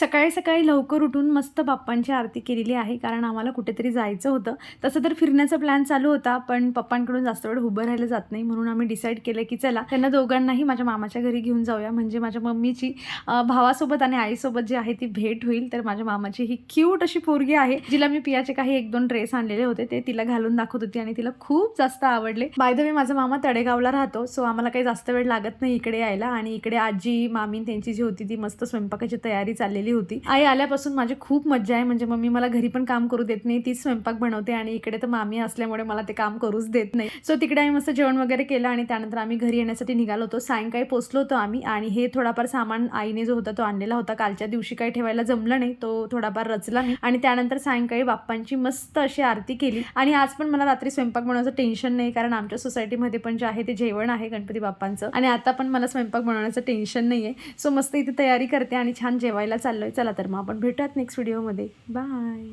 सकाळी सकाळी लवकर उठून मस्त बाप्पांची आरती केलेली आहे कारण आम्हाला कुठेतरी जायचं होतं. तसं तर फिरण्याचा प्लॅन चालू होता पण पप्पांकडून जास्त वेळ उभं राहिलं जात नाही म्हणून आम्ही डिसाईड केलं की चला त्यांना दोघांनाही माझ्या मामाच्या घरी घेऊन जाऊया. म्हणजे माझ्या मम्मीची भावासोबत आणि आईसोबत जी आहे ती भेट होईल तर माझ्या मामाची ही क्यूट अशी पोरगी आहे जिला मी पियाचे काही एक दोन ड्रेस आणलेले होते ते तिला घालून दाखवत होती आणि तिला खूप जास्त आवडले. बाय द वे माझा मामा तडेगावला राहतो सो आम्हाला काही जास्त वेळ लागत नाही इकडे यायला. आणि इकडे आजी मामी त्यांची जी होती ती मस्त स्वयंपाकाची तयारी चाललेली होती. आई आल्यापासून माझी खूप मज्जा आहे. म्हणजे मम्मी मला घरी पण काम करू देत नाही. तीच स्वयंपाक बनवते आणि इकडे तर मामी असल्यामुळे मला ते काम करूच देत नाही. सो तिकडे आम्ही मस्त जेवण वगैरे केलं आणि त्यानंतर आम्ही घरी येण्यासाठी निघालो होतो. सायंकाळी पोचलो होतो आम्ही आणि हे थोडाफार सामान आईने जो होता तो आणलेला होता. कालच्या दिवशी काही ठेवायला जमलं नाही. तो थोडाफार रचला मी आणि त्यानंतर सायंकाळी बाप्पांची मस्त अशी आरती केली. आणि आज पण मला रात्री स्वयंपाक बनवायचं टेन्शन नाही कारण आमच्या सोसायटीमध्ये पण जे आहे ते जेवण आहे गणपती बाप्पांचं. आणि आता पण मला स्वयंपाक बनवण्याचं टेन्शन नाही आहे सो मस्त इथे तयारी करते आणि छान जेवायला चाललोय. चला तर मग आपण भेटूयात नेक्स्ट व्हिडिओमध्ये बाय